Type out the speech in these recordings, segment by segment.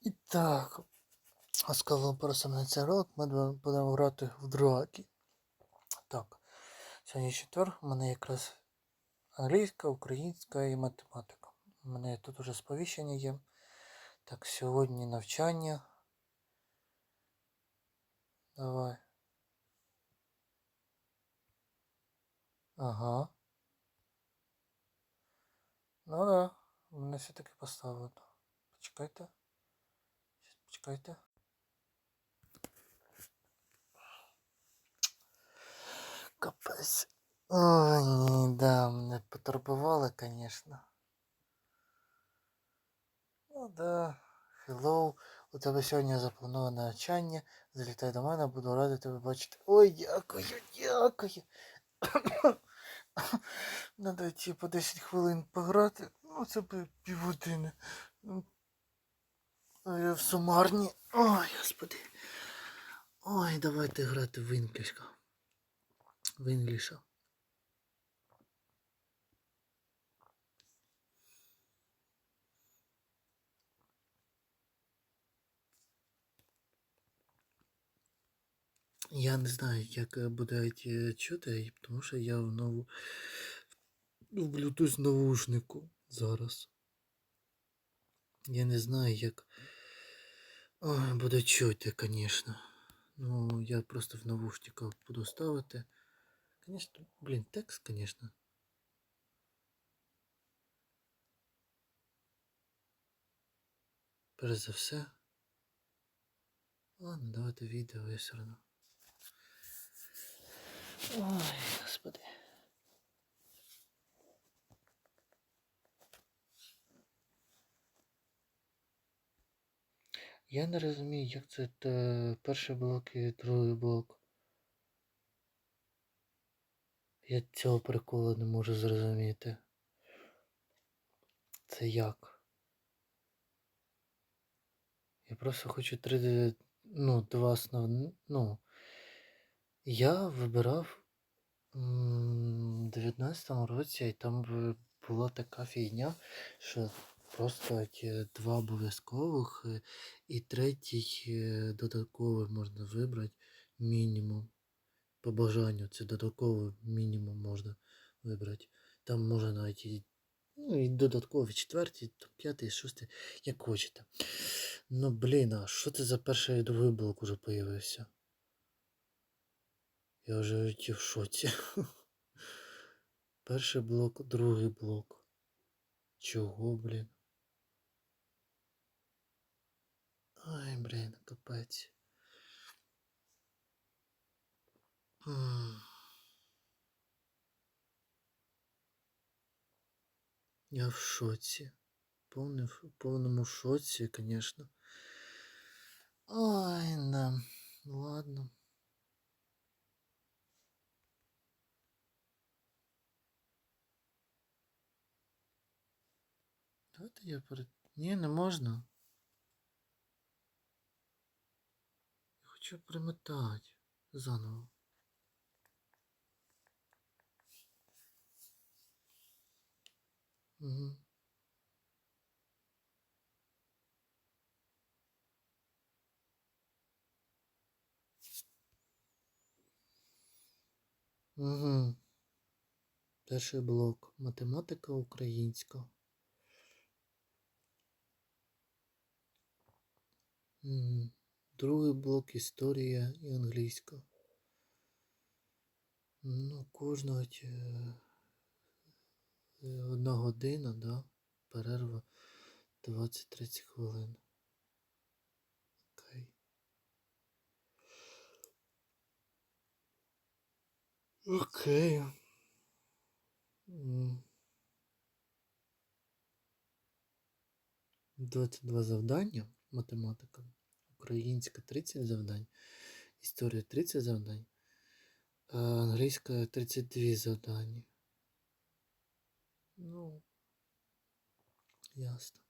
І так, сказав просто на цей ролик, ми будемо- грати в драки. Так, сьогодні четвер, у мене якраз англійська, українська і математика. У мене тут уже сповіщення є. Так, сьогодні навчання. Давай. Ага. Ну да, мене все-таки поставили. Почекайте. Щас, Почекайте. Капець. Ой, да, мене потурбували, конечно. Ну да. Hello. У тебе сьогодні заплановане навчання. Залітай до мене, буду радий тебе бачити. Ой, дякую, дякую. Надо йти по 10 хвилин пограти. Ну, це півгодини. В сумарні. Ой, господи. Ой, давайте грати в інглішка. В інгліша. Я не знаю, як е, буде е, чути, тому що я в нову в Bluetooth наушнику зараз. Я не знаю, як Ой, буде чути, звісно. Ну, я просто в навушниках буду ставити. Звісно, блін, текст, звісно. Перш за все. Ладно, давайте відео я все одно. Ой, господи. Я не розумію, як це перший блок і другий блок. Я цього приколу не можу зрозуміти. Це як? Я просто хочу три, ну, два основні, ну, я вибирав в 19-му році, і там була така фігня, що просто два обов'язкових е, і третій е, додатковий можна вибрати мінімум. По бажанню це додатковий мінімум можна вибрати. Там можна навіть і, ну, і додаткові четвертий, п'ятий, шостий, як хочете. Ну блін, а що це за перший і другий блок уже появився? Я вже в шоці. Перший блок, другий блок. Чого, блін? Ай, блін, капець. М. Я в шоці. Повний, в повному шоці, звісно. Ой, да. Ладно. Давайте я перед... Ні, не можна. Хочу примотати заново. Угу. Угу. Перший блок. Математика українська. Угу. Другий блок історія і англійська. Ну, кожного е, одна година, да? Перерва 20-30 хвилин. Окей. Окей. М. 22 завдання математика. Українська 30 завдань. Історія 30 завдань. Англійська 32 завдання. Ну, ясно.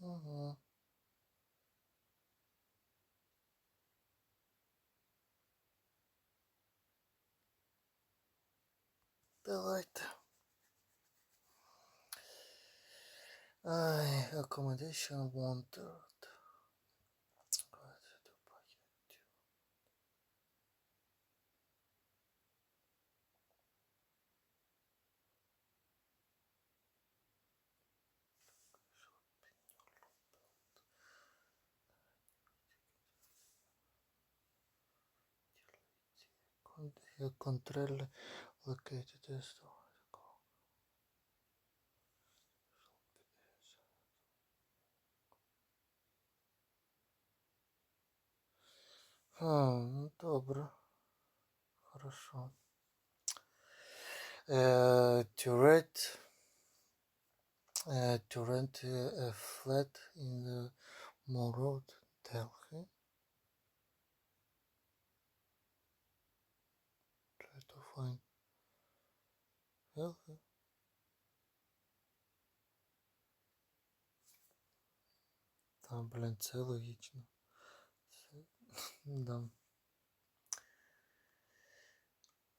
Угу. Давайте. Ай, accommodation wanted. Control located as А, ну добре. Хорошо. Uh, to rent, uh, to rent uh, flat in the Mall Road, блін, це логічно. Це... Да.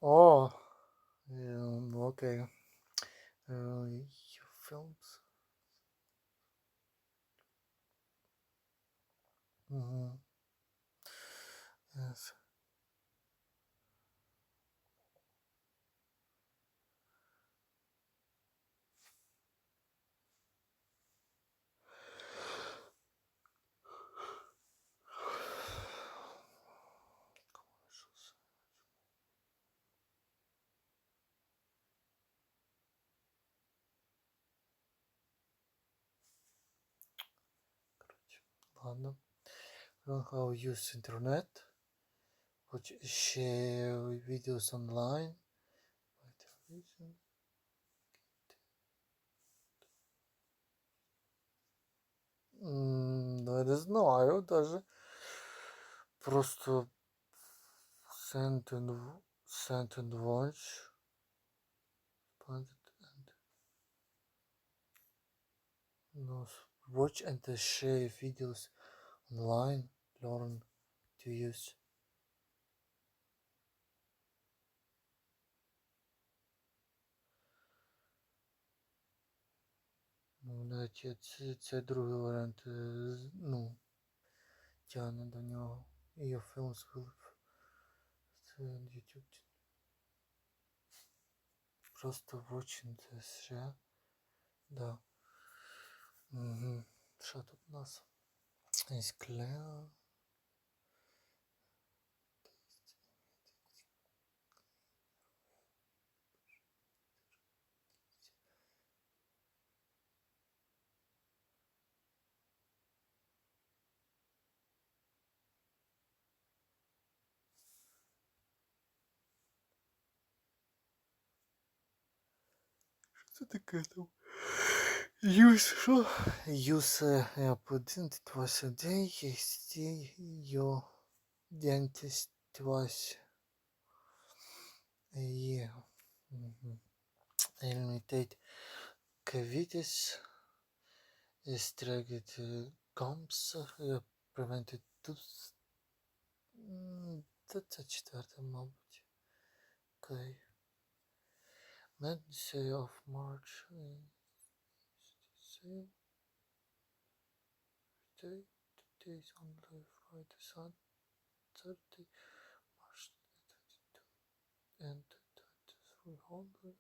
О! Окей. Uh, films. Угу. Ладно. Learn how to use internet. Watch share videos online. By television. Ну, я не знаю даже. Просто send and, send and watch. Planted and no, watch and share videos online. Learn to use. Ну, навіть це, це другий варіант. е, з- Ну, тягне до нього. І фільм згубив. Це YouTube. Просто watching this ще. Да. Угу. Що тут у нас? Що це таке там? Юс, що? Юс е, twice a year. Угу. Eliminate cavities, extract uh, gums, uh, prevented tooth. М, Та це четверте, мабуть. Окей. Wednesday of March. two, Thursday, today is on blue Friday, Saturday, March 22, and 2300.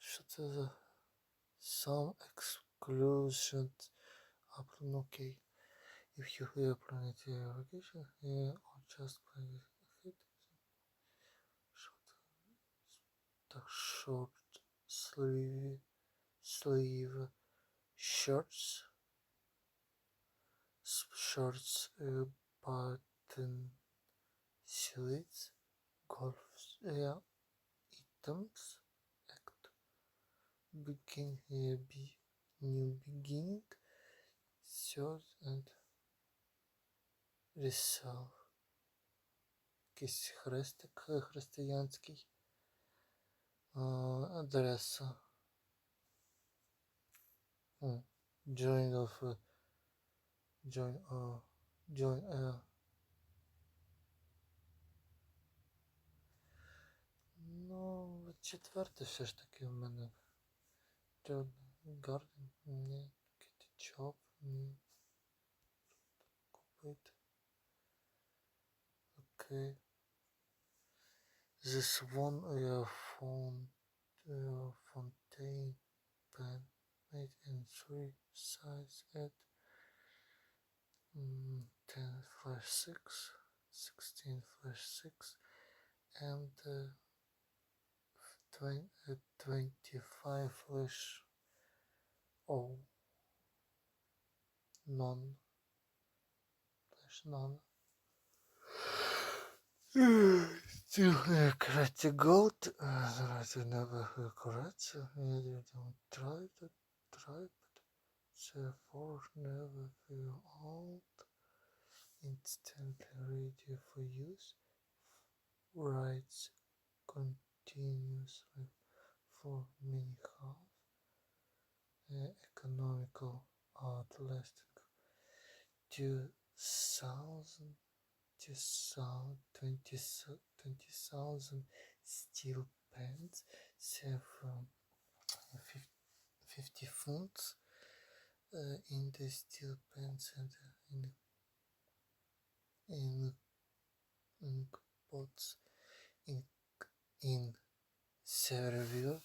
Shut some exclusions upon okay. If you hear planetary location here or just planetary. hit, short, short sleeve sleeve shirts s- shorts uh, button slits golf yeah, items act begin uh, be new beginning Search and Resolve. Якийсь хрестик християнський. А, Адреса. О, join of uh, join uh, join uh. Ну, четверте все ж таки в мене. Джон Гарден, ні. Кетчуп, ні. Купити. Окей. This one uh, Bloemfontein band made in three sides at mm, 10 slash 6, 16 slash 6, and uh, 20, uh, 25 slash 0 non slash non. Still uh, correct gold. Uh, зараз I never uh, correct. You don't try to try but therefore never feel old. Instantly ready for use. Writes continuously for many half. Uh, economical outlasting. Two thousand. 20,000 steel pans, several uh, 50 funds uh, in the steel pans and uh, in, in ink pots in, in several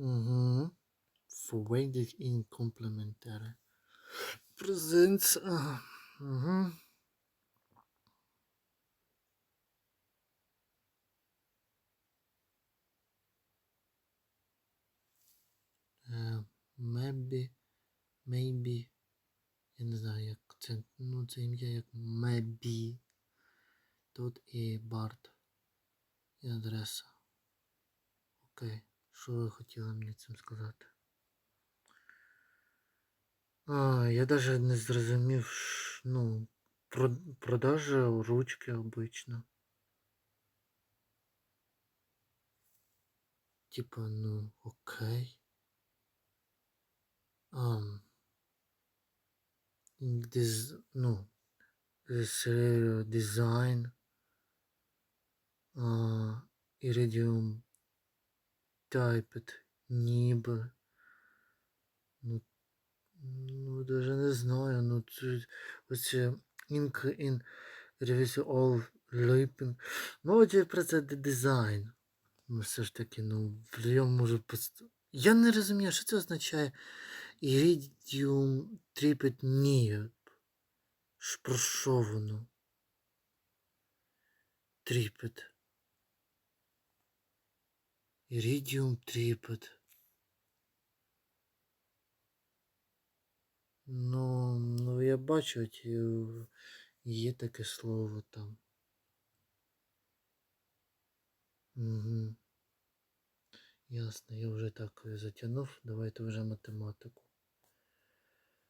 Угу. Forwarded in complimentary. Presents. Uh, угу. Uh, maybe, maybe, я не знаю, як це, ну це ім'я як Maybe. Тут і Барт. І адреса. Окей. Що ви хотіли мені цим сказати? А, я даже не зрозумів, ну, про, продажа ручки обично. Типа, ну, окей. Ам. Диз, ну, серію дизайн. А, Iridium Typed ніби. Ну, ну, даже не знаю, ну це оце Ink in Review All Leaping. Ну, от про це дизайн. Ну, все ж таки, ну, я можу пост... Я не розумію, що це означає Iridium Tripped Nib. Про що воно? Tripped. Iridium Tripped. Ну, ну я бачу, е, є таке слово там. Угу. Ясно, я вже так е, затягнув. Давайте вже математику.